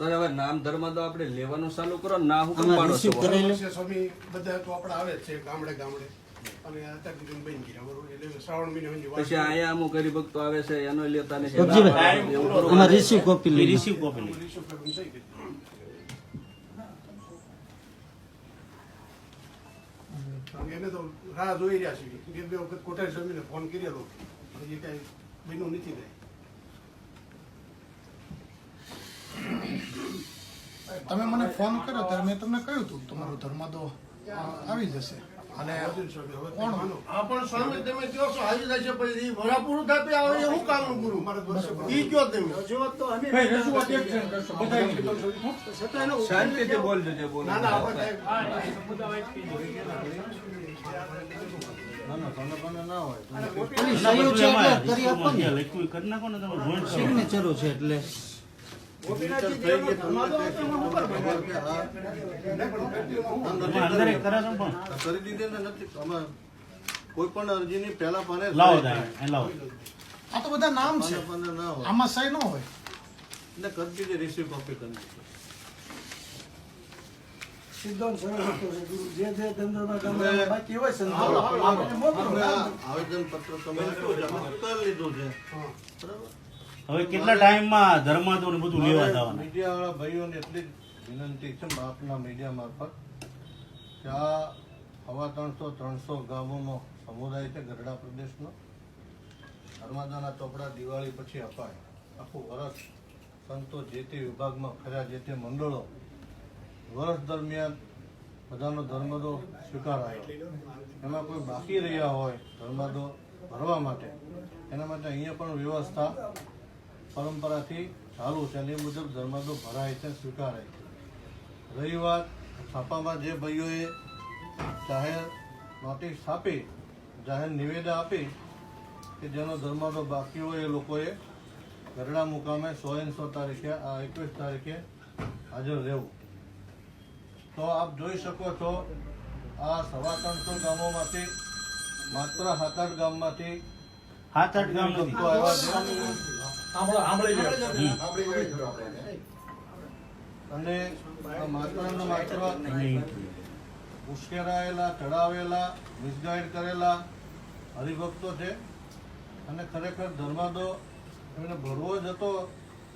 તો હવે નામ ધર્મ તો આપણે લેવાનું ચાલુ કરો ના હું પણ પાડો છો. સ્વામી બધા તો આપણે આવે જ છે ગામડે ગામડે. અને અત્યાર સુધી બની ગયા બરોબર? એટલે શ્રાવણ મહિને સુધી પછી અહીંયા અમુક આવે છે એનો લેતા નથી રિસીવ કોપી રિસીવ એને તો રાહ જોઈ રહ્યા છે બે બે વખત કોટારી સ્વામીને ફોન કર્યો એ કાંઈ બન્યું નથી કાંઈ. તમે મને ફોન કર્યો ત્યારે મેં તમને કહ્યું હતું તમારો ધર્માદો તો આવી જશે. અને કોણ? આ પણ સ્વામી તમે કહો છો આવી જશે છે પછી વરા પૂરું થતું આવે શું કામનું પૂરું ઈ કયો તમે. શાંતિથી બોલજો જે બોલો. ના ના આપણે ના હોય. સહયોગ છે એટલે કરી આપો ને. લખ્યું એ કરી નાખો ને. તમે જોઈન્ટ કરો સિગ્નેચરો છે એટલે. કરે છે પણ કરી દીધી ને નથી કોઈ પણ અરજીની પહેલા પાને લાવો લાવો આ તો બધા નામ છે પાને પાને ના હોય આમાં સહી ન હોય એટલે કરી દીધી રિસીવ કોપી કરી દીધી તમે આ આવેદન પત્ર તમે લીધું છે બરાબર હવે કેટલા ટાઈમમાં ધર્માદો ને બધું લેવા જવાના? મીડિયા વાળા ભાઈઓને એટલી જ વિનંતી છે આપના મીડિયા મારફત કે આ હવા ત્રણસો ત્રણસો ગામોનો સમુદાય છે ગરડા પ્રદેશનો. ધર્માદાના ચોપડા દિવાળી પછી અપાય. આખું વર્ષ સંતો જે તે વિભાગમાં ફર્યા જે તે મંડળો વર્ષ દરમિયાન બધાનો ધર્મદો સ્વીકારાયો. એમાં કોઈ બાકી રહ્યા હોય ધર્માદો ભરવા માટે એના માટે અહીંયા પણ વ્યવસ્થા પરંપરાથી ચાલુ છે અને એ મુજબ ધર્મદો ભરાય છે સ્વીકારાય છે. રહી વાત છાપામાં જે ભાઈઓએ જાહેર નોટિસ આપી જાહેર નિવેદન આપી કે જેનો ધર્મદો બાકી હોય એ લોકોએ ગરડા મુકામે સો એન સો તારીખે આ એકવીસ તારીખે હાજર રહેવું. તો આપ જોઈ શકો છો આ સવા ત્રણસો ગામોમાંથી માત્ર સાત આઠ ગામમાંથી. આઠ ગામ આવ્યા છે અને આ માત્ર ને માત્ર ઉશ્કેરાયેલા ચડાવેલા મિસગાઈડ કરેલા હરિભક્તો છે. અને ખરેખર ધર્માદો એમને ભરવો જ હતો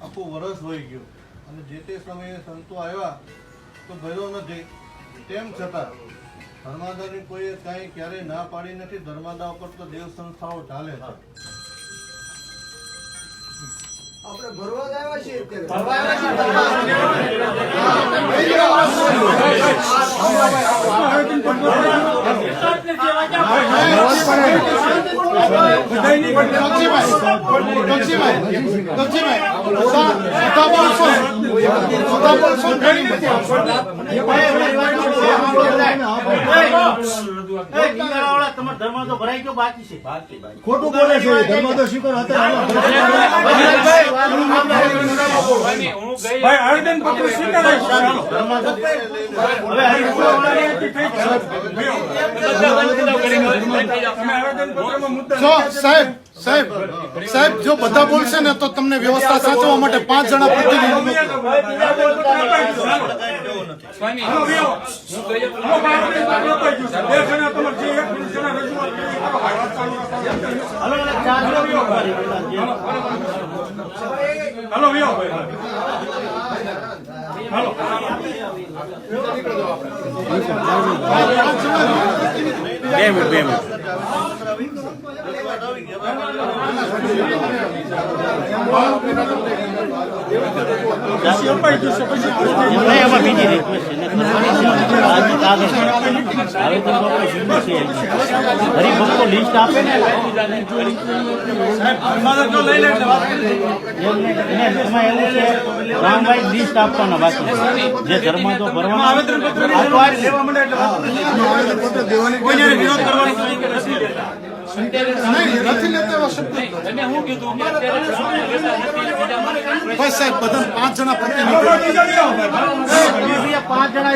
આખું વરસ હોઈ ગયું. અને જે તે સમયે સંતો આવ્યા તો ભર્યો નથી. તેમ છતાં ધર્માદાની કોઈએ કાંઈ ક્યારેય ના પાડી નથી. ધર્માદા ઉપર તો દેવ સંસ્થાઓ ચાલે છે. આપણે ભરવા જ આવ્યા છીએ અત્યારે. તમારે ધર્માદો ભરાઈ ગયો બાકી છે ખોટું બોલે છે ધર્માદો સ્વીકાર હવે જો સાહેબ સાહેબ સાહેબ જો બધા બોલશે ને તો તમને વ્યવસ્થા સાચવવા માટે પાંચ જણા પ્રતિનિધિ બે મિનિટ બે મિનિટ. બીજી કાગળ તો આપણે સીધું છે. હરિભક્તો આપે લિસ્ટ બાકી જે ધર્મ તો ભરવાના આવેદન નથી લેતા બસ સાહેબ બધા પાંચ જણા પાંચ જણા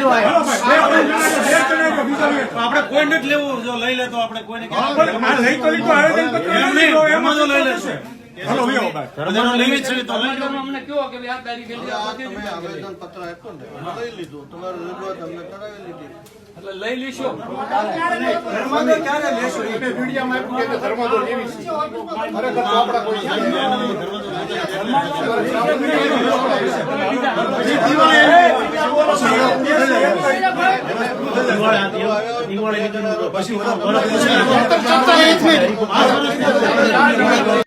આપણે કોઈ નથી લેવું જો લઈ લે તો આપણે કોઈને એમ નહીં, એમાં તો લઈ લેશે ધર્મનો લેવી છે તો લઈ લો. અમને કયો કે આ તારીખે તમે આવેદન પત્ર આપ્યો ને લઈ લીધું. તમારી રજૂઆત અમને કરાવી લીધી. એટલે લઈ લઈશું ધર્માદો ક્યારે લેશો? એને મીડિયામાં આપ્યું કે ધર્માદો લેવી છે. ખરેખર તો આપણા કોઈ છે લીધું. પછી.